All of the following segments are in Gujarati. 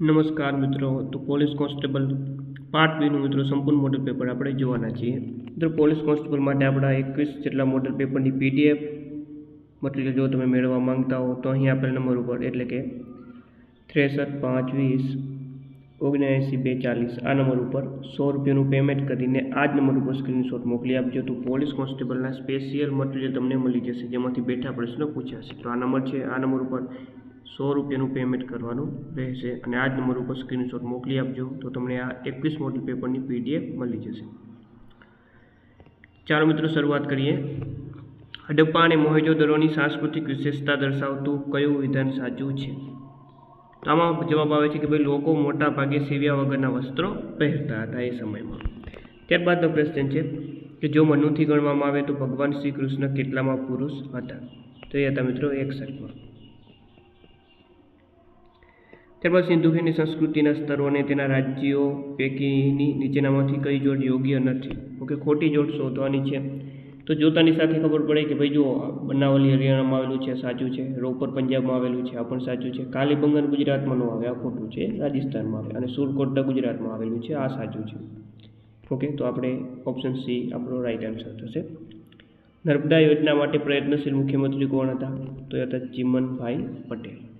નમસ્કાર મિત્રો, તો પોલીસ કોન્સ્ટેબલ પાર્ટ બીનું મિત્રો સંપૂર્ણ મોડલ પેપર આપણે જોવાના છીએ. મિત્રો, પોલીસ કોન્સ્ટેબલ માટે આપણા એકવીસ જેટલા મોડલ પેપરની પીડીએફ મટીરિયલ જો તમે મેળવવા માંગતા હો, તો અહીં આપેલ નંબર ઉપર એટલે કે ત્રેસઠ પાંચ વીસ ઓગણએંસી બે ચાલીસ આ નંબર ઉપર સો રૂપિયાનું પેમેન્ટ કરીને આ જ નંબર ઉપર સ્ક્રીનશોટ મોકલી આપજો તો પોલીસ કોન્સ્ટેબલના સ્પેશિયલ મટીરિયલ તમને મળી જશે, જેમાંથી બેઠા પ્રશ્નો પૂછાશે તો આ નંબર છે, આ નંબર ઉપર સો રૂપિયાનું પેમેન્ટ કરવાનું રહેશે અને આ જ નંબર ઉપર સ્ક્રીનશોટ મોકલી આપજો તો તમને આ એકવીસ મોડલ પેપરની પીડીએફ મળી જશે. ચાલો મિત્રો શરૂઆત કરીએ. હડપ્પા અને મોહેજોદરોની સાંસ્કૃતિક વિશેષતા દર્શાવતું કયું વિધાન સાચું છે? તો આમાં જવાબ આવે છે કે ભાઈ લોકો મોટા ભાગે સીવ્યા વગરના વસ્ત્રો પહેરતા હતા એ સમયમાં. ત્યારબાદનો પ્રશ્ન છે કે જો મનુથી ગણવામાં આવે તો ભગવાન શ્રી કૃષ્ણ કેટલામાં પુરુષ હતા? તો એ હતા મિત્રો એકસઠમાં ત્યારબાદ સિંધુ ખીણની સંસ્કૃતિના સ્તરો અને તેના રાજ્યો પૈકીની નીચેનામાંથી કઈ જોડ યોગ્ય નથી. ઓકે, ખોટી જોડ શોધવાની છે. તો જોતાની સાથે ખબર પડે કે ભાઈ જુઓ, બનાવલી હરિયાણામાં આવેલું છે, સાચું છે. રોપર પંજાબમાં આવેલું છે, આ પણ સાચું છે. કાલીબંગન ગુજરાતમાં ન આવે, આ ખોટું છે. રાજસ્થાનમાં આવે અને સુરકોટડા ગુજરાતમાં આવેલું છે, આ સાચું છે. ઓકે, તો આપણે ઓપ્શન સી આપણો રાઈટ આન્સર થશે. નર્મદા યોજના માટે પ્રયત્નશીલ મુખ્યમંત્રી કોણ હતા? તો એ હતા ચિમનભાઈ પટેલ.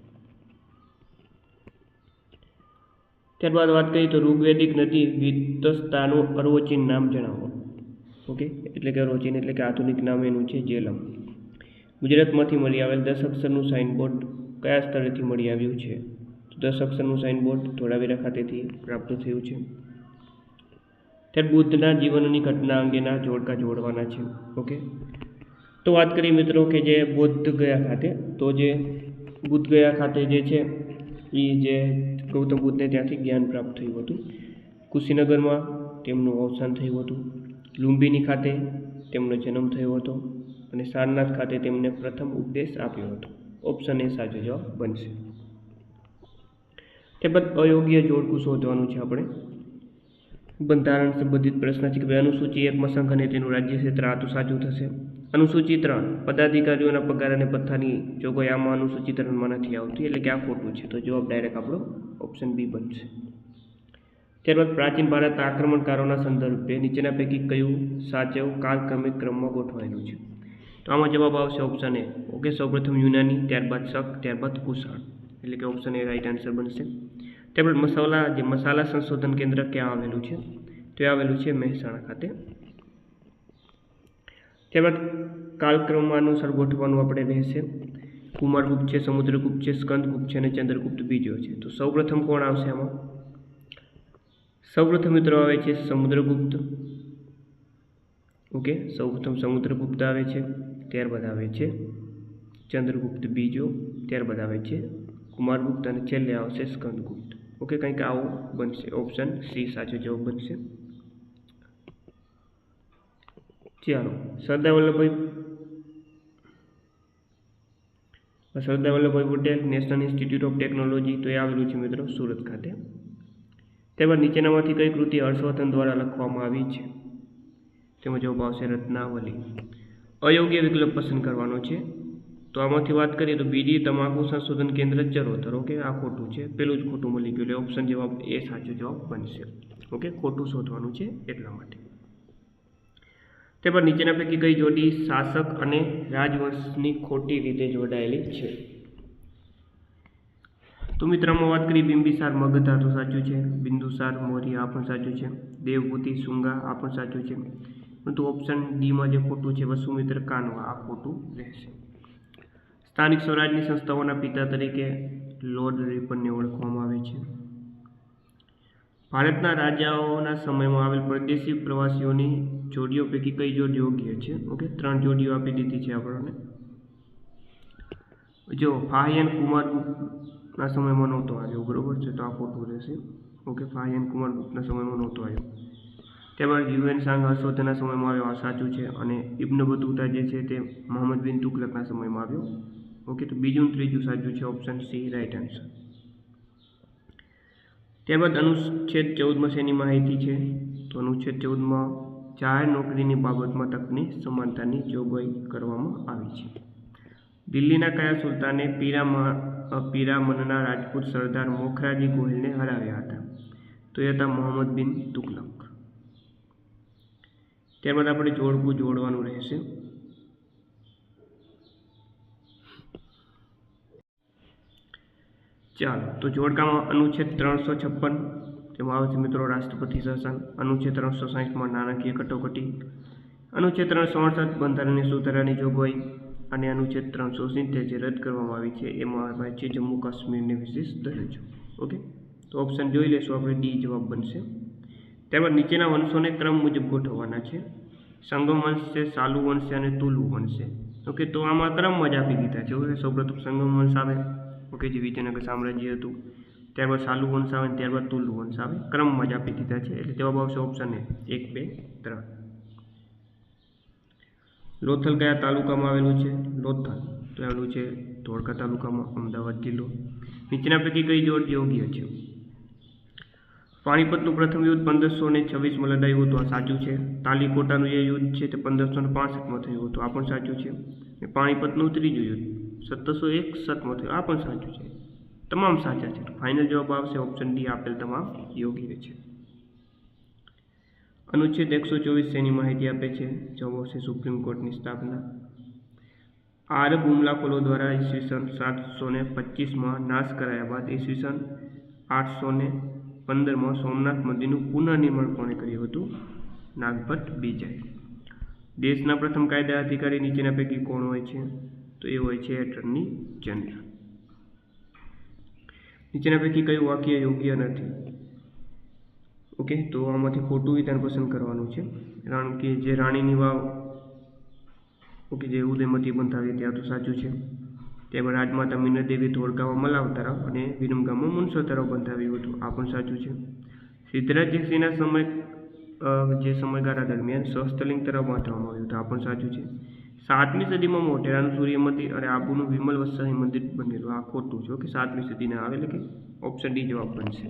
ત્યારબાદ વાત કરીએ તો ઋગ્વેદિક નદી વિતસ્તાનું અર્વોચીન નામ જણાવો. ઓકે એટલે કે અર્વચીન, એટલે કે આધુનિક નામ એનું છે જેલમ. ગુજરાતમાંથી મળી આવેલ દસ અક્ષરનું સાઇનબોર્ડ કયા સ્થળેથી મળી આવ્યું છે? તો દસ અક્ષરનું સાઇનબોર્ડ ધોળાવીરા ખાતેથી પ્રાપ્ત થયું છે. ત્યારે બુદ્ધના જીવનની ઘટના અંગેના જોડકા જોડવાના છે. ઓકે તો વાત કરીએ મિત્રો કે જે બુદ્ધ ગયા ખાતે, તો જે બુદ્ધ ગયા ખાતે જે છે એ જે ગૌતમ બુદ્ધને ત્યાંથી જ્ઞાન પ્રાપ્ત થયું હતું. કુશીનગરમાં તેમનું અવસાન થયું હતું. લુંબિની ખાતે તેમનો જન્મ થયો હતો અને સારનાથ ખાતે તેમને પ્રથમ ઉપદેશ આપ્યો હતો. ઓપ્શન એ સાચો જવાબ બનશે. ત્યારબાદ અયોગ્ય જોડકું શોધવાનું છે આપણે. બંધારણ સંબંધિત પ્રશ્ન છે કે અનુસૂચિ એકમાં સંઘ અને તેનું રાજ્ય ક્ષેત્ર. આ તો સાચું થશે. અનુસૂચિ ત્રણ પદાધિકારીઓના પગાર અને પથ્થાની જોગવાઈ આમાં અનુસૂચિ ત્રણમાં નથી આવતી, એટલે કે આ ખોટું છે. તો જવાબ ડાયરેક્ટ આપણો ઓપ્શન બી બનશે. ત્યારબાદ પ્રાચીન ભારત આક્રમણકારોના સંદર્ભે નીચેના પૈકી કયું સાચવ કાલક્રમિક ક્રમમાં ગોઠવાયેલું છે? તો આમાં જવાબ આવશે ઓપ્શન એ ઓકે, સૌપ્રથમ યુનાની, ત્યારબાદ શક, ત્યારબાદ કુષાણ. એટલે કે ઓપ્શન એ રાઈટ આન્સર બનશે. ત્યારબાદ મસાલા, જે મસાલા સંશોધન કેન્દ્ર ક્યાં આવેલું છે? તો એ આવેલું છે મહેસાણા ખાતે. ત્યારબાદ કાલક્રમમાં અનુસાર ગોઠવવાનું આપણે રહેશે. કુમારગુપ્ત છે, સમુદ્રગુપ્ત છે, સ્કંદગુપ્ત છે અને ચંદ્રગુપ્ત બીજો છે. તો સૌપ્રથમ કોણ આવશે આમાં? સૌપ્રથમ મિત્રો આવે છે સમુદ્રગુપ્ત. ઓકે, સૌપ્રથમ સમુદ્રગુપ્ત આવે છે, ત્યારબાદ આવે છે ચંદ્રગુપ્ત બીજો, ત્યારબાદ આવે છે કુમારગુપ્ત અને છેલ્લે આવશે સ્કંદગુપ્ત. ઓકે, કંઈક આવું બનશે, ઓપ્શન સી સાચો જવાબ બનશે. ચાલો, Sardar Vallabhbhai Sardar Vallabhbhai Patel national institute of technology તો એ આવેલું છે મિત્રો સુરત ખાતે. ત્યારબાદ નીચેનામાંથી કઈ કૃતિ હર્ષવર્ધન દ્વારા લખવામાં આવી છે? તેમાં જવાબ આવશે રત્નાવલી. અયોગ્ય વિકલ્પ પસંદ કરવાનો છે. તો આમાંથી વાત કરીએ તો બીડી તમાકુ સંશોધન કેન્દ્ર ચરોતર, ઓકે? આ ખોટું છે. પેલું જ ખોટું મળી ગયું એટલે ઓપ્શન જવાબ એ સાચો જવાબ બનશે. ઓકે? ખોટું શોધવાનું છે એટલા માટે. ત્યારબાદ નીચેના પૈકી કઈ જોડી શાસક અને રાજવંશની ખોટી રીતે જોડાયેલી છે? તો મિત્રમાં વાત કરીએ બિંબિસાર, મગધા તો સાચું છે. બિંદુસાર, મોરી, આ પણ સાચું છે. દેવભૂતિ, સુંગા, આ પણ સાચું છે. પરંતુ ઓપ્શન ડીમાં જે ખોટું છે, વસુમિત્ર કાનવા, આ ખોટું રહેશે. સ્થાનિક સ્વરાજની સંસ્થાઓના પિતા તરીકે લોર્ડ રિપનને ઓળખવામાં આવે છે. ભારતના રાજાઓના સમયમાં આવેલ પરદેશી પ્રવાસીઓની જોડીઓ પૈકી કઈ જોડી યોગ્ય છે? ઓકે ત્રણ જોડીઓ આપી દીધી છે આપણને. જો ફાહિયન કુમારગુપ્તના સમયમાં નહોતો આવ્યો, બરોબર છે? તો આ ખોટું રહેશે. ઓકે ફાહિયન કુમારગુપ્તના સમયમાં નહોતો આવ્યો. ત્યારબાદ યુએન સાંગ હર્ષવર્ધનના સમયમાં આવ્યો, આ સાચું છે. અને ઇબ્ન બતુતા જે છે તે મોહમ્મદ બિન તુગલકના સમયમાં આવ્યો. ઓકે તો બીજું ત્રીજું સાચું છે ઓપ્શન સી રાઈટ આન્સર ત્યારબાદ અનુચ્છેદ ચૌદમાં શેની માહિતી છે? તો અનુચ્છેદ ચૌદમાં જાહેર નોકરીની બાબતમાં તકની સમાનતાની જોગવાઈ કરવામાં આવી છે. દિલ્હીના કયા સુલતાને પીરામા પીરામનના રાજપૂત સરદાર મોખરાજી ગોહિલને હરાવ્યા હતા? તો એ હતા મોહમ્મદ બિન તુગલક. ત્યારબાદ આપણે જોડકું જોડવાનું રહેશે. ચાલો. તો જોડકામાં અનુચ્છેદ ત્રણસો છપ્પન, તેમાં આવે છે મિત્રો રાષ્ટ્રપતિ શાસન. અનુચ્છેદ ત્રણસો સાહીઠમાં નાણાકીય કટોકટી. અનુચ્છેદ ત્રણસો અડસઠ બંધારણની સુધારાની જોગવાઈ. અને અનુચ્છેદ ત્રણસો સિત્તેર જે રદ કરવામાં આવી છે, એમાં આવે છે જમ્મુ કાશ્મીરને વિશેષ દરજ્જો. ઓકે તો ઓપ્શન જોઈ લેશું, આપણે ડી જવાબ બનશે. ત્યારબાદ નીચેના વંશોને ક્રમ મુજબ ગોઠવવાના છે. સંગમ વંશ છે સાલુ વંશ છે અને તુલુ વંશ. છે ઓકે તો આમાં ક્રમમાં જ આપી દીધા છે. સૌપ્રથમ સંગમ વંશ આવે. ઓકે, જે વિજયનગર સામ્રાજ્ય હતું. ત્યારબાદ સાલુ વંશ આવે અને ત્યારબાદ તુલુ વંશ આવે. ક્રમમાં જ આપી દીધા છે. એટલે જવાબ આવશે ઓપ્શન એ એક, બે, ત્રણ. લોથલ કયા તાલુકામાં આવેલું છે? લોથલ. તો આવેલું છે ધોળકા તાલુકામાં, અમદાવાદ જિલ્લો. નીચેના પૈકી કઈ જોડ યોગ્ય છે? પાણીપતનું પ્રથમ યુદ્ધ પંદરસો ને છવ્વીસમાં લડાયું હતું. આ સાચું છે. તાલીકોટાનું જે યુદ્ધ છે તે પંદરસો ને પાસઠમાં થયું હતું. આ પણ સાચું છે. પાણીપતનું ત્રીજું યુદ્ધ. સત્તરસો એકસઠમાં થયું. આ પણ સાચું છે. તમામ સાચા છે. ફાઇનલ જવાબ આવશે ઓપ્શન ડી આપેલ તમામ યોગ્ય છે. અનુચ્છેદ એકસો ચોવીસ તેની માહિતી આપે છે? જવાબ આવશે સુપ્રીમ કોર્ટની સ્થાપના. આરબ હુમલાખોરો દ્વારા ઈસવીસન સાતસો ને પચીસમાં નાશ કરાયા બાદ ઈસવીસન આઠસો ને પંદરમાં સોમનાથ મંદિરનું પુનઃનિર્માણ કોણે કર્યું હતું? નાગભટ્ટ બીજાએ દેશના પ્રથમ કાયદા અધિકારી નીચેના પૈકી કોણ હોય છે? તો એ હોય છે એટર્ની જનરલ નીચેના પૈકી કયું વાક્ય યોગ્ય નથી? ઓકે, તો આમાંથી ખોટું વિધાન પસંદ કરવાનું છે. કારણ કે જે રાણીની વાવ, ઓકે, જે ઉદયમતી બંધાવી ત્યાં તો સાચું છે. ત્યારબાદ રાજમાતા મીનદેવી ધોળકામાં મલાવ તરફ અને વિરમગામમાં મુનસો તરફ બંધાવ્યું હતું. આ પણ સાચું છે. સિદ્ધરાજસિંહના સમય જે સમયગાળા દરમિયાન સહસ્તલિંગ તરફ બાંધવામાં આવ્યું હતું. આ પણ સાચું છે. સાતમી સદીમાં મોટેરાનું સૂર્યમંદિર અને આબુનું વિમલ વત્સાહી મંદિર બનેલું. આ ખોટું છે કે સાતમી સદીના આવે એટલે કે ઓપ્શન ડી જવાબ બનશે.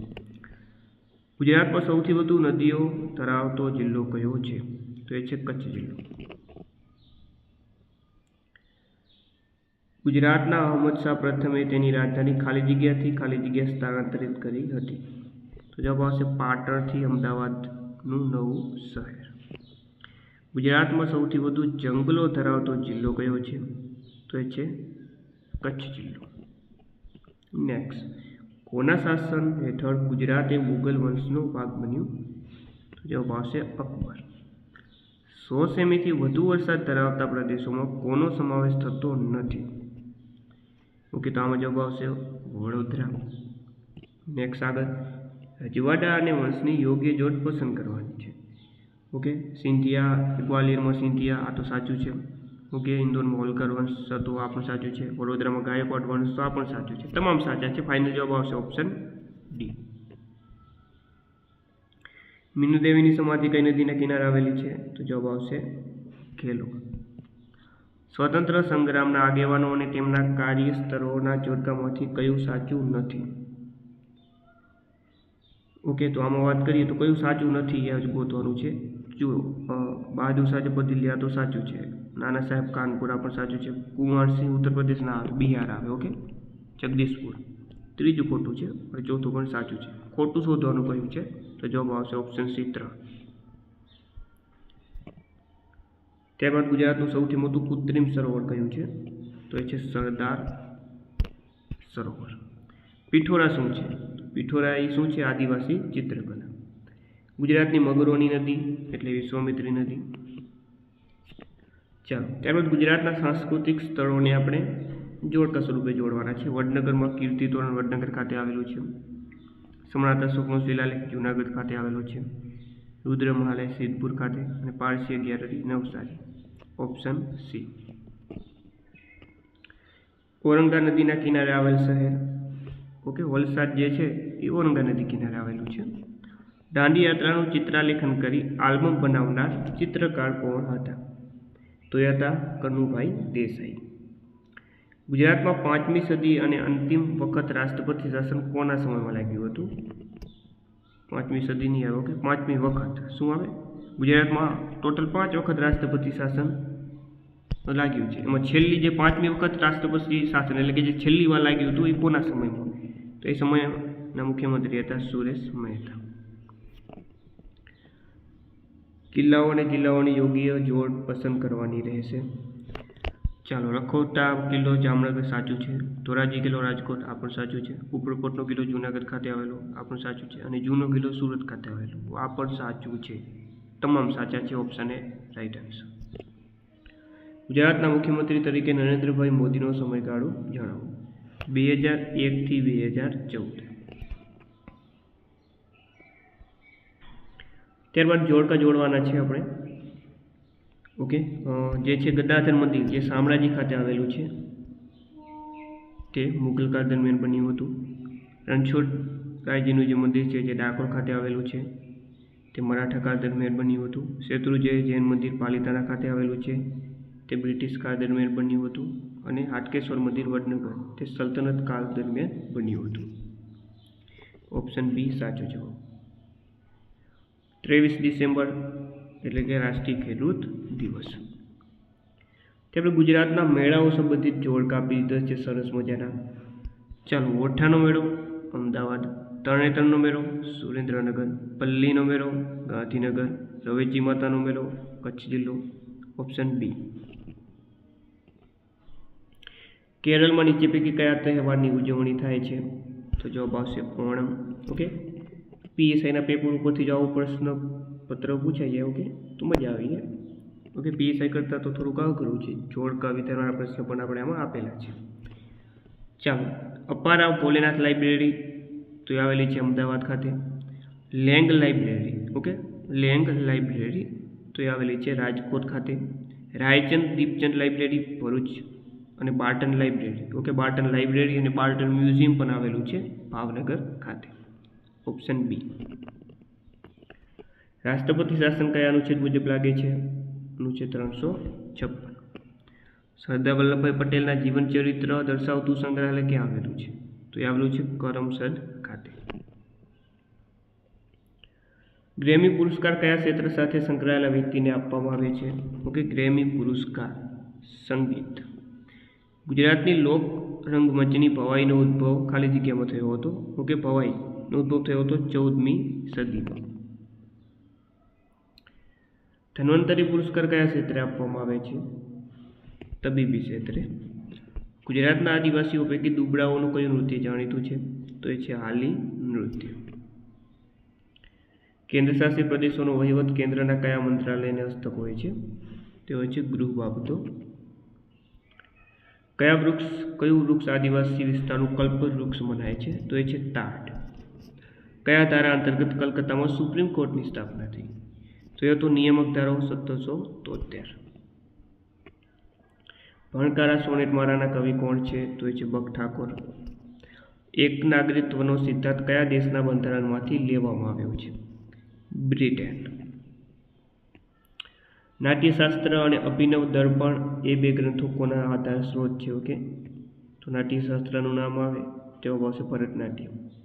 ગુજરાતમાં સૌથી વધુ નદીઓ ધરાવતો જિલ્લો કયો છે? તો એ છે કચ્છ જિલ્લો. ગુજરાતના અહમદ શાહ પ્રથમે તેની રાજધાની ખાલી જગ્યાથી ખાલી જગ્યા સ્થળાંતરિત કરી હતી. તો જવાબ આવશે પાટણથી અમદાવાદનું નવું શહેર. ગુજરાતમાં સૌથી વધુ જંગલો ધરાવતો જિલ્લો કયો છે? તો એ છે કચ્છ જિલ્લો. નેક્સ્ટ કોના શાસન હેઠળ ગુજરાત એ મુગલ વંશનો ભાગ બન્યું? તો જવાબ આવશે અકબર. સો સેમીથી વધુ વરસાદ ધરાવતા પ્રદેશોમાં કોનો સમાવેશ થતો નથી? ઓકે, તો આમાં જવાબ આવશે વડોદરા. નેક્સ્ટ આગળ. રજવાડા અને વંશની યોગ્ય જોડ પસંદ કરવાની છે. ઓકે? સિંધિયા ગ્વાલિયરમાં સિંધિયા, આ તો સાચું છે. ઓકે? ઇન્દોરમાં હોલકર વંશ હતો, આ પણ સાચું છે. વડોદરામાં ગાયકવાડ વંશ તો આ પણ સાચું છે. તમામ સાચા છે. ફાઇનલ જવાબ આવશે ઓપ્શન ડી મીનુદેવીની સમાધિ કઈ નદીના કિનારે આવેલી છે? તો જવાબ આવશે ખેલો સ્વતંત્ર સંગ્રામના આગેવાનો અને તેમના કાર્યસ્તરોના જોડકામાંથી કયું સાચું નથી? ઓકે? તો આમાં વાત કરીએ તો કયું સાચું નથી એ જ ગોતવાનું છે. જુઓ બહાદુર શાહ બદલિયા તો સાચું છે. નાના સાહેબ કાનપુરા પણ સાચું છે. કુંવરસિંહ ઉત્તર પ્રદેશના આવે બિહાર આવે, ઓકે? જગદીશપુર. ત્રીજું ખોટું છે અને ચોથું પણ સાચું છે. ખોટું શોધવાનું કહ્યું છે? તો જવાબ આવશે ઓપ્શન સી ત્રણ. ત્યારબાદ ગુજરાતનું સૌથી મોટું કૃત્રિમ સરોવર કયું છે? તો એ છે સરદાર સરોવર. પિઠોરા શું છે? પિઠોરા એ શું છે? આદિવાસી ચિત્રકલા. ગુજરાતની મગરોની નદી, એટલે વિશ્વામિત્રી નદી. ચાલો, ત્યારબાદ ગુજરાતના સાંસ્કૃતિક સ્થળોને આપણે જોડકા સ્વરૂપે જોડવાના છે. વડનગરમાં કીર્તિ તોરણ વડનગર ખાતે આવેલું છે. સમણાતા અશોકનો શિલાલેખ જૂનાગઢ ખાતે આવેલો છે. રુદ્ર મહાલય સિદ્ધપુર ખાતે અને Parsi gallery Navsari. Option C. Auranga નદીના કિનારે આવેલ શહેર. ઓકે, વલસાડ જે છે એ ઓરંગા નદી કિનારે આવેલું છે. દાંડી યાત્રાનું ચિત્રાલેખન કરી આલ્બમ બનાવનાર ચિત્રકાર કોણ હતા? તો એ હતા કનુભાઈ દેસાઈ. ગુજરાતમાં પાંચમી સદી અને અંતિમ વખત રાષ્ટ્રપતિ શાસન કોના સમયમાં લાગ્યું હતું? પાંચમી સદીની આવો કે પાંચમી વખત. શું આવે? ગુજરાતમાં ટોટલ પાંચ વખત રાષ્ટ્રપતિ શાસન લાગ્યું છે. એમાં છેલ્લી જે પાંચમી વખત રાષ્ટ્રપતિ શાસન, એટલે કે જે છેલ્લી વાર લાગ્યું હતું એ કોના સમયમાં? તો એ સમયના મુખ્યમંત્રી હતા સુરેશ મહેતા. કિલ્લાઓ અને જિલ્લાઓની યોગ્ય જોડ પસંદ કરવાની રહેશે. ચાલો રખોટા કિલ્લો જામનગર સાચું છે. ધોરાજી કિલ્લો રાજકોટ, આ પણ સાચું છે. ઉપરકોટનો કિલ્લો જૂનાગઢ ખાતે આવેલો, આ પણ સાચું છે. અને જૂનો કિલ્લો સુરત ખાતે આવેલો, આ પણ સાચું છે. તમામ સાચા છે ઓપ્શન એ રાઈટ આન્સર ગુજરાતના મુખ્યમંત્રી તરીકે નરેન્દ્રભાઈ મોદીનો સમયગાળો જણાવો. બે હજાર એકથી બે હજાર ચૌદ. ત્યારબાદ જોડકા જોડવાના છે આપણે. ઓકે જે છે ગદ્દાધર મંદિર, જે શામળાજી ખાતે આવેલું છે, તે મુગલ કાળ દરમિયાન બન્યું હતું. રણછોડ રાયજીનું જે મંદિર છે, જે ડાકોર ખાતે આવેલું છે, તે મરાઠા કાળ દરમિયાન બન્યું હતું. શેત્રુજય જૈન મંદિર પાલિતાણા ખાતે આવેલું છે, તે બ્રિટિશ કાળ દરમિયાન બન્યું હતું અને હાટકેશ્વર મંદિર વડનગર, તે સલ્તનત કાળ દરમિયાન બન્યું હતું. ઓપ્શન બી સાચો જવાબ. ત્રેવીસ ડિસેમ્બર એટલે કે રાષ્ટ્રીય ખેડૂત દિવસ. આપણે ગુજરાતના મેળાઓ સંબંધિત જોડકા કાપી દીધા છે, સરસ મજાના. ચાલો, ઓઠાનો મેળો, અમદાવાદ. તરણેતરનો મેળો, સુરેન્દ્રનગર. પલ્લીનો મેળો, ગાંધીનગર. રવેચી માતાનો મેળો, કચ્છ જિલ્લો. Option B. કેરળમાં નીચે પૈકી કયા તહેવારની ઉજવણી થાય છે? તો જવાબ આવશે ઓણમ. ઓકે? પીએસઆઈના પેપર ઉપરથી જ આવો પ્રશ્ન પત્ર પૂછાઈ જાય ઓકે તો મજા આવી જાય ઓકે પીએસઆઈ કરતાં તો થોડુંક અઘરું છે. જોડકા વિતરણના પ્રશ્ન પણ આપણે આમાં આપેલા છે. ચાલો, અપારાવ ભોલેનાથ લાઇબ્રેરી તો આવેલી છે અમદાવાદ ખાતે. Lang library, okay? Lang library તો આવેલી છે રાજકોટ ખાતે. રાયચંદ દીપચંદ લાઇબ્રેરી, ભરૂચ અને Barton library, okay? Barton library અને બાર્ટન મ્યુઝિયમ પણ આવેલું છે ભાવનગર ખાતે. Option B. રાષ્ટ્રપતિ શાસન કયા અનુચ્છેદ મુજબ લાગે છે? અનુચ્છેદ ત્રણસો છપ્પન. સરદાર વલ્લભભાઈ પટેલના જીવન ચરિત્ર દર્શાવતું સંગ્રહાલય ક્યાં આવેલું છે? તો એ આવેલું છે કરમસદ ખાતે. ગ્રેમી પુરસ્કાર કયા ક્ષેત્ર સાથે સંકળાયેલા વ્યક્તિને આપવામાં આવે છે? ઓકે, ગ્રેમી પુરસ્કાર. સંગીત. ગુજરાતની લોક રંગમંચની ભવાઈનો ઉદ્ભવ ખાલી જગ્યામાં થયો હતો. ઓકે ભવાઈનો ઉદ્ભવ થયો હતો ચૌદમી સદીમાં. ધન્વંતરી પુરસ્કાર કયા ક્ષેત્રે આપવામાં આવે છે? તબીબી ક્ષેત્રે. ગુજરાતના આદિવાસીઓ પૈકી દુબળાઓનું કયું નૃત્ય જાણીતું છે? તો એ છે હાલી નૃત્ય. કેન્દ્રશાસિત પ્રદેશોનો વહીવટ કેન્દ્રના કયા મંત્રાલયને હસ્તક હોય છે? તે હોય છે ગૃહ બાબતો. કયા વૃક્ષ, કયું વૃક્ષ આદિવાસી વિસ્તારનું કલ્પ વૃક્ષ મનાય છે? તો એ છે તાડ કયા ધારા અંતર્ગત કલકત્તામાં સુપ્રીમ કોર્ટની સ્થાપના થઈ? તો એ હતો નિયામક ધારો સત્તરસો તોતેર ભણકારા સોનેટ મારાના કવિ કોણ છે? તો એ છે બક ઠાકોર. એક નાગરિકત્વનો સિદ્ધાંત કયા દેશના બંધારણમાંથી લેવામાં આવ્યો છે? બ્રિટેન. નાટ્યશાસ્ત્ર અને અભિનવ દર્પણ એ બે ગ્રંથો કોના આધાર સ્ત્રોત છે, ઓકે? તો નાટ્યશાસ્ત્રનું નામ આવે, તેઓ પાસે ભરતનાટ્યમ.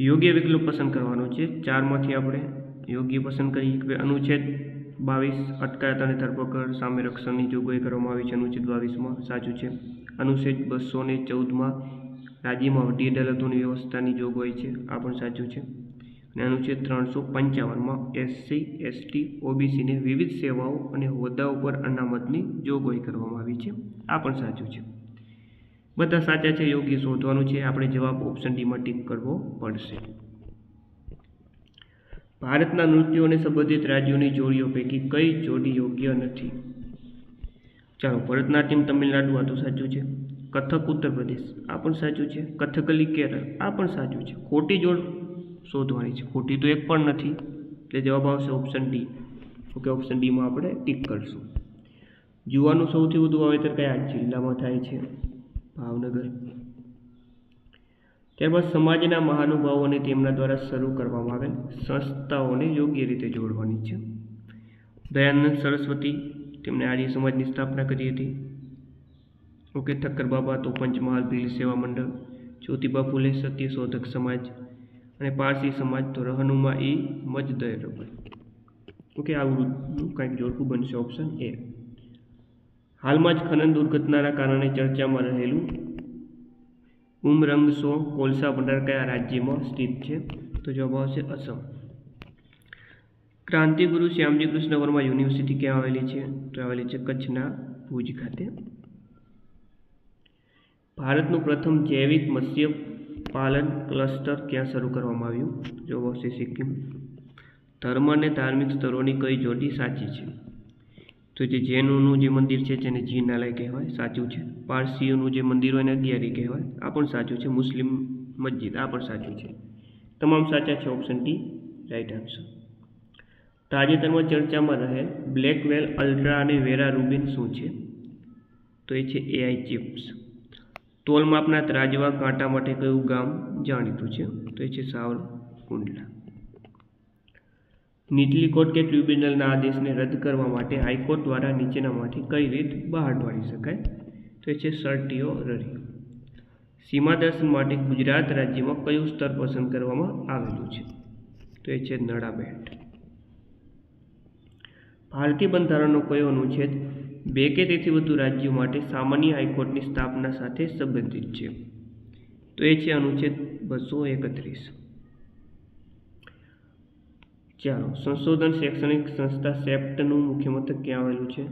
યોગ્ય વિકલ્પ પસંદ કરવાનો છે. ચારમાંથી આપણે યોગ્ય પસંદ કરીએ કે અનુચ્છેદ બાવીસ, અટકાયત અને ધરપકડ સામે રક્ષણની જોગવાઈ કરવામાં આવી છે. અનુચ્છેદ બાવીસમાં સાચું છે. અનુચ્છેદ બસો ને ચૌદમાં રાજ્યમાં વડી અદાલતોની વ્યવસ્થાની જોગવાઈ છે. આ પણ સાચું છે. અને અનુચ્છેદ ત્રણસો પંચાવનમાં એસસી એસટી ઓબીસીને વિવિધ સેવાઓ અને હોદ્દાઓ પર અનામતની જોગવાઈ કરવામાં આવી છે. આ પણ સાચું છે. બધા સાચા છે, યોગ્ય શોધવાનું છે. આપણે જવાબ ઓપ્શન ડીમાં ટીક કરવો પડશે. ભારતના નૃત્યોને સંબંધિત રાજ્યોની જોડીઓ પૈકી કઈ જોડી યોગ્ય નથી? ચાલો, ભરતનાટ્યમ, તમિલનાડુ, આ તો સાચું છે. કથક ઉત્તર પ્રદેશ, આ પણ સાચું છે. કથકલી, કેરળ, આ પણ સાચું છે. ખોટી જોડ શોધવાની છે. ખોટી તો એક પણ નથી. એટલે જવાબ આવશે ઓપ્શન ડી ઓકે ઓપ્શન ડીમાં આપણે ટીક કરશું. જુવાનું સૌથી વધુ વાવેતર કયા જિલ્લામાં થાય છે? ભાવનગર. ત્યારબાદ સમાજના મહાનુભાવોને તેમના દ્વારા શરૂ કરવામાં આવેલ સંસ્થાઓને યોગ્ય રીતે જોડવાની છે. દયાનંદ સરસ્વતી, તેમણે આર્ય સમાજની સ્થાપના કરી હતી. ઓકે ઠક્કર બાબા તો પંચમહાલ ભીલ સેવા મંડળ, જ્યોતિબા ફુલે, સત્યશોધક સમાજ અને પારસી સમાજ તો રહનુમા એ મજદરભાઈ ઓકે આવું કંઈક જોડકું બનશે ઓપ્શન એ હાલમાં જ ખનન દુર્ઘટનાના કારણે ચર્ચામાં રહેલું ઉમરંગસો કોલસા ભંડાર કયા રાજ્યમાં સ્થિત છે. તો જવાબ આવશે અસમ. ક્રાંતિગુરુ શ્યામજી કૃષ્ણ વર્મા યુનિવર્સિટી ક્યાં આવેલી છે? તો આવેલી છે કચ્છના ભુજ ખાતે. ભારતનું પ્રથમ જૈવિક મત્સ્ય પાલન ક્લસ્ટર ક્યાં શરૂ કરવામાં આવ્યું? જવાબ આવશે સિક્કિમ. ધર્મ અને ધાર્મિક સ્થળોની કઈ જોડી સાચી છે? તો જે જૈનોનું જે મંદિર છે જેને જીનાલય કહેવાય, સાચું છે. પારસીઓનું જે મંદિર હોય એને અગિયારી કહેવાય. આ પણ સાચું છે. મુસ્લિમ મસ્જિદ, આ પણ સાચું છે. તમામ સાચા છે ઓપ્શન ડી રાઈટ આન્સર તાજેતરમાં ચર્ચામાં રહેલ બ્લેક વેલ અલ્ટ્રા અને વેરા રૂબિન શું છે? તો એ છે એઆઈ ચિપ્સ તોલ માપના ત્રાજવા કાંટા માટે કયું ગામ જાણીતું છે? તો એ છે સાવર કુંડલા નીચલી કોર્ટ કે ટ્રિબ્યુનલના આદેશને રદ કરવા માટે હાઈકોર્ટ દ્વારા નીચેનામાંથી કઈ રીત બહાર પાડી શકાય? તો એ છે સર્ટીઓ રરી. સીમા દર્શન માટે ગુજરાત રાજ્યમાં કયું સ્તર પસંદ કરવામાં આવેલું છે? તો એ છે નળાબેટ ભારતીય બંધારણનો કયો અનુચ્છેદ બે કે તેથી વધુ રાજ્યો માટે સામાન્ય હાઈકોર્ટની સ્થાપના સાથે સંબંધિત છે? તો એ છે અનુચ્છેદ બસો એકત્રીસ. ચાલો, સંશોધન શૈક્ષણિક સંસ્થા સેપ્ટનું મુખ્ય મથક ક્યાં આવેલું છે?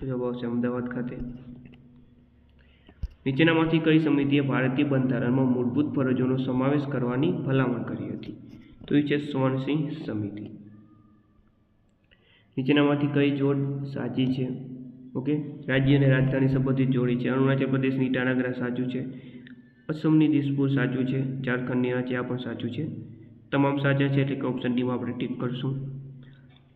તો જવાબ આવશે અમદાવાદ ખાતે. નીચેનામાંથી કઈ સમિતિએ ભારતીય બંધારણમાં મૂળભૂત ફરજોનો સમાવેશ કરવાની ભલામણ કરી હતી? તો એ છે સ્વર્ણસિંહ સમિતિ. નીચેનામાંથી કઈ જોડ સાચી છે? ઓકે, રાજ્ય અને રાજધાની સંબંધિત જોડી છે. અરુણાચલ પ્રદેશની ઈટાનગર સાચું છે. અસમની દિસપુર સાચું છે. ઝારખંડની રાંચી આ પણ સાચું છે. તમામ સાચા છે એટલે કે ઓપ્શન ડીમાં આપણે ટીક કરશું.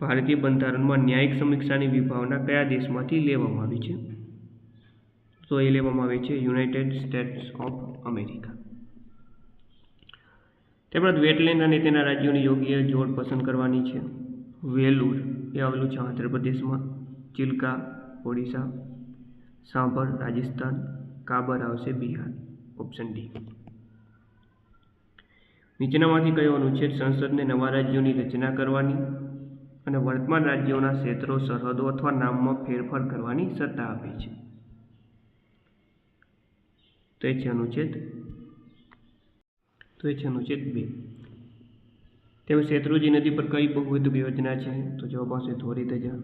ભારતીય બંધારણમાં ન્યાયિક સમીક્ષાની વિભાવના કયા દેશમાંથી લેવામાં આવી છે? તો એ લેવામાં આવી છે યુનાઇટેડ સ્ટેટ્સ ઓફ અમેરિકા. ત્યારબાદ વેટલેન્ડ અને તેના રાજ્યોની યોગ્ય જોડ પસંદ કરવાની છે. વેલુર એ આવેલું છે આંધ્રપ્રદેશમાં ચિલ્કા, ઓડિશા. સાંભર, રાજસ્થાન. કાબર આવશે બિહાર. ઓપ્શન ડી નીચેનામાંથી કયો અનુચ્છેદ સંસદને નવા રાજ્યોની રચના કરવાની અને વર્તમાન રાજ્યોના ક્ષેત્રો, સરહદો અથવા નામમાં ફેરફાર કરવાની સત્તા આપે છે? તો એ છે અનુચ્છેદ. તો એ છે અનુચ્છેદ બે. તેમાં શેત્રુજી નદી પર કઈ બહુવિધ યોજના છે? તો જવાબ આવશે ધોરી ધજા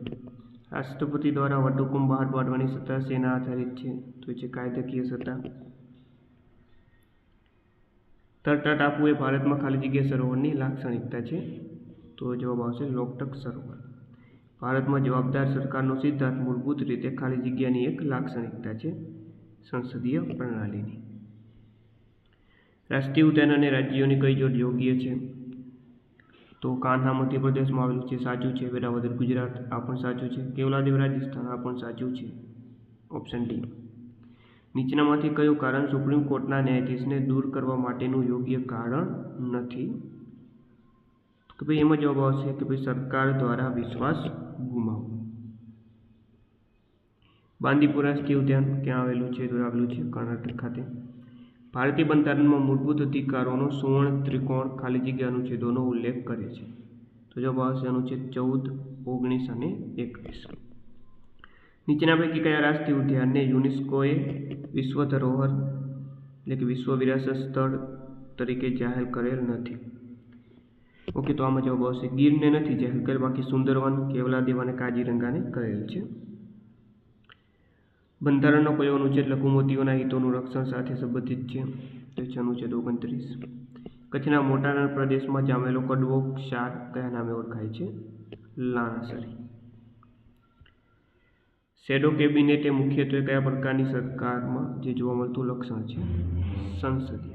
રાષ્ટ્રપતિ દ્વારા વટહુકુમ બહાર પાડવાની સત્તા સેના આધારિત છે? તો એ છે કાયદાકીય સત્તા. તરતા ટાપુ એ ભારતમાં ખાલી જગ્યા સરોવરની લાક્ષણિકતા છે. તો જવાબ આવશે લોકટક સરોવર. ભારતમાં જવાબદાર સરકારનો સિદ્ધાંત મૂળભૂત રીતે ખાલી જગ્યાની એક લાક્ષણિકતા છે, સંસદીય પ્રણાલીની. રાષ્ટ્રીય ઉદ્યાન અને રાજ્યોની કઈ જોડ યોગ્ય છે? તો કાન્હા મધ્યપ્રદેશમાં આવેલું છે, સાચું છે. વેરાવદર ગુજરાત, આ પણ સાચું છે. કેવલાદેવ રાજસ્થાન, આ પણ સાચું છે. Option D. નીચેનામાંથી કયું કારણ સુપ્રીમ કોર્ટના ન્યાયાધીશને દૂર કરવા માટેનું યોગ્ય કારણ નથી? કે ભાઈ એમાં જવાબ આવશે કે ભાઈ સરકાર દ્વારા વિશ્વાસ ગુમાવવો. બાંદીપુર રાષ્ટ્રીય ઉદ્યાન ક્યાં આવેલું છે? તો આવેલું છે કર્ણાટક ખાતે. ભારતીય બંધારણમાં મૂળભૂત અધિકારોનો સુવર્ણ ત્રિકોણ ખાલી જગ્યા અનુચ્છેદોનો ઉલ્લેખ કરે છે. તો જવાબ આવશે અનુચ્છેદ ચૌદ, ઓગણીસ અને એકવીસ. નીચેના પૈકી કયા રાષ્ટ્રીય ઉદ્યાનને યુનેસ્કોએ વિશ્વ ધરોહર એટલે કે વિશ્વ વિરાસત સ્થળ તરીકે જાહેર કરેલ નથી? ઓકે તો આમાં જવાબ આવશે. ગીરને નથી જાહેર કરેલ, બાકી સુંદરવન કેવલાદેવ અને કાજીરંગાને કરેલ છે. બંધારણનો કયો અનુચ્છેદ લઘુમતીઓના હિતોનું રક્ષણ સાથે સંબંધિત છે. તો છે અનુચ્છેદ ઓગણત્રીસ. કચ્છના મોટા પ્રદેશમાં જામેલો કડવો ક્ષાર કયા નામે ઓળખાય છે? લાણાસરી. શેડો કેબિનેટ એ મુખ્યત્વે કયા પ્રકારની સરકારમાં જે જોવા મળતું લક્ષણ છે? સંસદીય.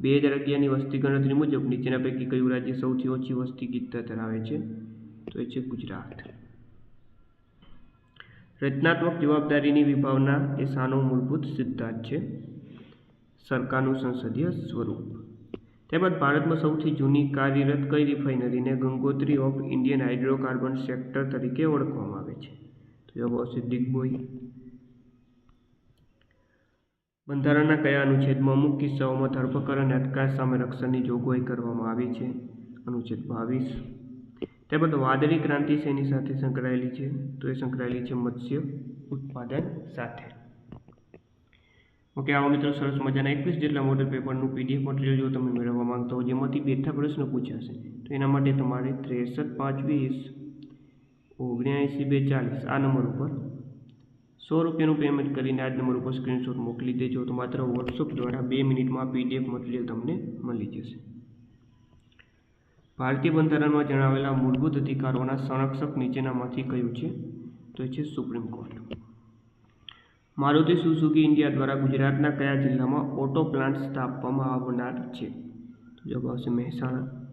બે હજાર અગિયારની વસ્તી ગણતરી મુજબ નીચેના પૈકી કયું રાજ્ય સૌથી ઓછી વસ્તી ગીતતા ધરાવે છે? તો એ છે ગુજરાત. રચનાત્મક જવાબદારીની વિભાવના એ સાનો મૂળભૂત સિદ્ધાંત છે. સરકારનું સંસદીય સ્વરૂપ. તેમજ ભારતમાં સૌથી જૂની કાર્યરત કઈ રિફાઇનરીને Gangotri of Indian hydrocarbon sector તરીકે ઓળખવામાં આવે છે? જવાબ આવશે દિગ્બોય બંધારણના કયા અનુચ્છેદમાં અમુક કિસ્સાઓમાં ધરપકડ અને અટકાયત સામે રક્ષણની જોગવાઈ કરવામાં આવી છે? અનુચ્છેદ બાવીસ. ત્યારબાદ વાદળી ક્રાંતિ શેની સાથે સંકળાયેલી છે. તો એ સંકળાયેલી છે મત્સ્ય ઉત્પાદન સાથે. ઓકે આવો મિત્રો, સરસ મજાના એકવીસ જેટલા મોડલ પેપરનું પીડીએફ મટીરિયલ જો તમે મેળવવા માંગતા હો, જેમાંથી બેઠા પ્રશ્ન પૂછાશે, તો એના માટે તમારે ત્રેસઠ પાંચ વીસ ઓગણ્યાએંસી બે ચાલીસ, આ નંબર ઉપર. સો રૂપિયાનું પેમેન્ટ કરીને આ નંબર ઉપર સ્ક્રીનશોટ મોકલી દેજો તો માત્ર વોટ્સઅપ દ્વારા બે મિનિટમાં પીડીએફ મટીરિયલ તમને મળી જશે. ભારતીય બંધારણમાં જણાવેલા મૂળભૂત અધિકારોના સંરક્ષક નીચેનામાંથી કયું છે? તો એ છે supreme court. Maruti Suzuki India દ્વારા ગુજરાતના કયા જિલ્લામાં ઓટો પ્લાન્ટ સ્થાપવામાં આવનાર છે? જવાબ આવશે મહેસાણા.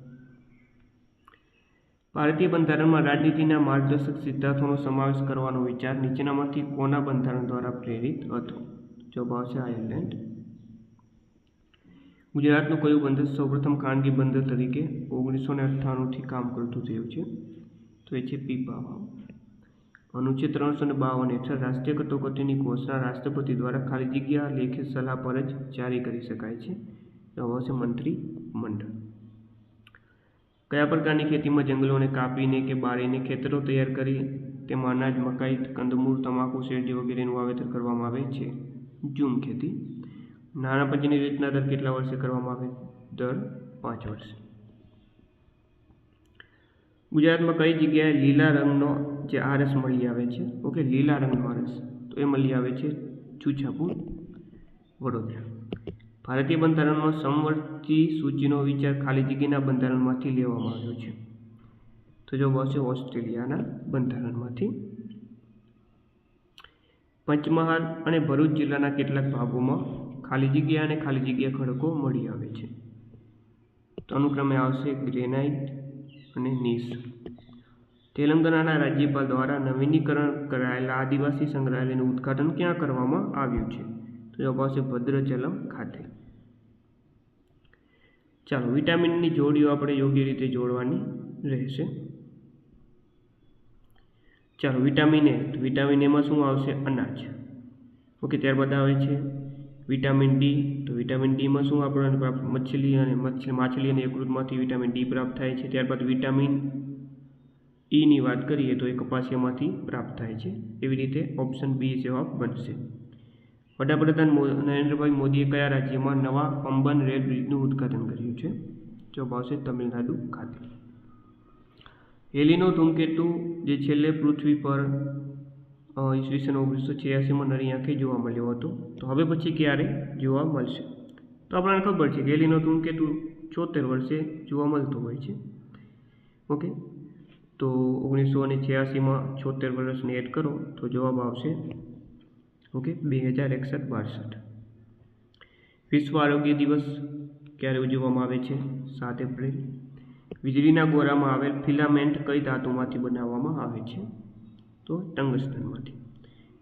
ભારતીય બંધારણમાં રાજનીતિના માર્ગદર્શક સિદ્ધાંતોનો સમાવેશ કરવાનો વિચાર નીચેનામાંથી કોના બંધારણ દ્વારા પ્રેરિત હતો? જવાબ આવશે આયર્લેન્ડ. ગુજરાતનું કયું બંદર સૌપ્રથમ ખાનગી બંદર તરીકે ઓગણીસો ને અઠ્ઠાણુંથી કામ કરતું થયું છે? તો એ છે પીપાવાવ. અનુચ્છેદ ત્રણસો ને બાવન હેઠળ રાષ્ટ્રીય કટોકટીની ઘોષણા રાષ્ટ્રપતિ દ્વારા ખાલી જગ્યા લેખિત સલાહ પર જ જારી કરી શકાય છે. જવાબ આવશે મંત્રી મંડળ કયા પ્રકારની ખેતીમાં જંગલોને કાપીને કે બાળીને ખેતરો તૈયાર કરી તેમાં અનાજ, મકાઈ, કંદમૂળ, તમાકુ, શેરડી વગેરેનું વાવેતર કરવામાં આવે છે? ઝૂમ ખેતી. નાણાં પંચની રચના દર કેટલા વર્ષે કરવામાં આવે? દર પાંચ વર્ષે. ગુજરાતમાં કઈ જગ્યાએ લીલા રંગનો જે આરસ મળી આવે છે? ઓકે, લીલા રંગનો આરસ. તો એ મળી આવે છે છૂછાપુર, વડોદરા. ભારતીય બંધારણમાં સમવર્તી સૂચિનો વિચાર ખાલી જગ્યાના બંધારણમાંથી લેવામાં આવ્યો છે. તો જવાબ આવશે ઓસ્ટ્રેલિયાના બંધારણમાંથી. પંચમહાલ અને ભરૂચ જિલ્લાના કેટલાક ભાગોમાં ખાલી જગ્યા અને ખાલી જગ્યા ખડકો મળી આવે છે. તો અનુક્રમે આવશે ગ્રેનાઇટ અને નીસ. તેલંગાણાના રાજ્યપાલ દ્વારા નવીનીકરણ કરાયેલા આદિવાસી સંગ્રહાલયનું ઉદ્ઘાટન ક્યાં કરવામાં આવ્યું છે? તો જવાબ આવશે ભદ્રચલમ ખાતે. ચાલો, વિટામિનની જોડીઓ આપણે યોગ્ય રીતે જોડવાની રહેશે. ચાલો, વિટામિન એ, તો વિટામિન એમાં શું આવશે? અનાજ. ઓકે, ત્યારબાદ આવે છે વિટામિન ડી. તો વિટામિન ડીમાં શું આપણને મછલી અને માછલી અને યકૃતમાંથી વિટામિન ડી પ્રાપ્ત થાય છે. ત્યારબાદ વિટામિન ઈની વાત કરીએ તો એ કપાસિયામાંથી પ્રાપ્ત થાય છે. એવી રીતે ઓપ્શન બી જવાબ બનશે. વડાપ્રધાન નરેન્દ્રભાઈ મોદીએ કયા રાજ્યમાં નવા પંબન રેલ બ્રિજનું ઉદ્ઘાટન કર્યું છે? જવાબ આવશે તમિલનાડુ ખાતે. હેલીનો ધૂમકેતુ જે છેલ્લે પૃથ્વી પર ઈસવીસન ઓગણીસો છ્યાસીમાં નરી આંખે જોવા મળ્યો હતો. તો હવે પછી ક્યારે જોવા મળશે? તો આપણને ખબર છે કે હેલીનો ધૂમકેતુ છોતેર વર્ષે જોવા મળતો હોય છે. ઓકે? તો ઓગણીસો અને છ્યાસીમાં છોતેર વર્ષને એડ કરો તો જવાબ આવશે ઓકે? બે હજાર એકસઠ બાસઠ. વિશ્વ આરોગ્ય દિવસ ક્યારે ઉજવવામાં આવે છે? સાત એપ્રિલ. વીજળીના ગોરામાં આવેલ ફિલામેન્ટ કઈ ધાતુમાંથી બનાવવામાં આવે છે? તો ટંગસ્ટનમાંથી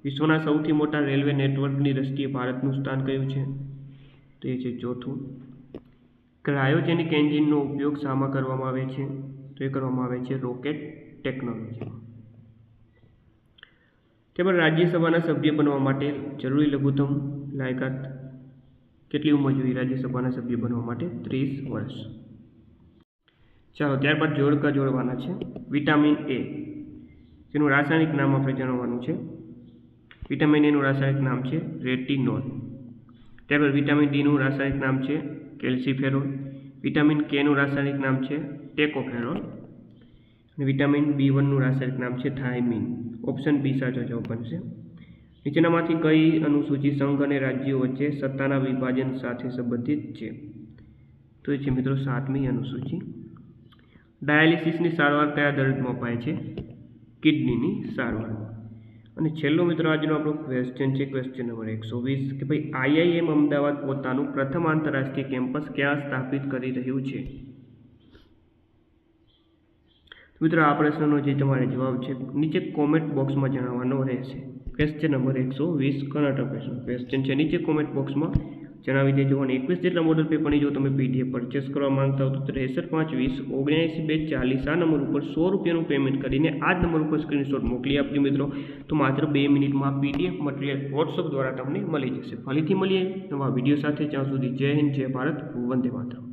વિશ્વના સૌથી મોટા રેલવે નેટવર્કની દ્રષ્ટિએ ભારતનું સ્થાન કયું છે? તો એ છે ચોથું. ક્રાયોજેનિક એન્જિનનો ઉપયોગ શામાં કરવામાં આવે છે? તો એ કરવામાં આવે છે રોકેટ ટેકનોલોજીમાં. તેમજ રાજ્યસભાના સભ્ય બનવા માટે જરૂરી લઘુત્તમ લાયકાત કેટલી ઉંમર જોઈએ રાજ્યસભાના સભ્ય બનવા માટે? ત્રીસ વર્ષ. ચાલો, ત્યારબાદ જોડકા જોડવાના છે. Vitamin A. જેનું રાસાયણિક નામ આપણે જાણવાનું છે. વિટામિન એનું રાસાયણિક નામ છે રેટિનોલ. ત્યારબાદ વિટામિન ડીનું રાસાયણિક નામ છે કેલ્સીફેરોલ. વિટામિન કેનું રાસાયણિક નામ છે ટેકોફેરોલ. અને વિટામિન બી વનનું રાસાયણિક નામ છે થાઇમિન. ઓપ્શન બી સાચો જવાબ બનશે નીચેનામાંથી કઈ અનુસૂચિ સંઘ અને રાજ્યો વચ્ચે સત્તાના વિભાજન સાથે સંબંધિત છે? તો એ છે મિત્રો સાતમી અનુસૂચિ. ડાયાલિસિસની સારવાર કયા દર્દમાં અપાય છે? કિડનીની સારવારમાં અને છેલ્લો મિત્રો આજનો આપણો ક્વેશ્ચન છે ક્વેશ્ચન નંબર એકસો વીસ કે ભાઈ આઈઆઈએમ અમદાવાદ પોતાનું પ્રથમ આંતરરાષ્ટ્રીય કેમ્પસ ક્યાં સ્થાપિત કરી રહ્યું છે? મિત્રો, આ પ્રશ્નનો જે તમારે જવાબ છે, નીચે કોમેન્ટ બોક્સમાં જણાવવાનો રહેશે. ક્વેશ્ચન નંબર એકસો વીસ કર્ણાટક પ્રશ્ન. ક્વેશ્ચન છે, નીચે કોમેન્ટ બોક્સમાં જણાવી દેજો અને એકવીસ જેટલા મોડલ પેપરની જો તમે પીડીએફ પરચેસ કરવા માંગતા હો તો ત્રેસઠ પાંચ વીસ ઓગણએંસી બે ચાલીસ આ નંબર ઉપર સો રૂપિયાનું પેમેન્ટ કરીને આ જ નંબર ઉપર સ્ક્રીનશોટ મોકલી આપજો મિત્રો. તો માત્ર બે મિનિટમાં પીડીએફ મટીરિયલ વોટ્સઅપ દ્વારા તમને મળી જશે. ફરીથી મળીએ નવા વીડિયો સાથે. જ્યાં સુધી જય હિન્દ, જય ભારત. વંદે માતરમ.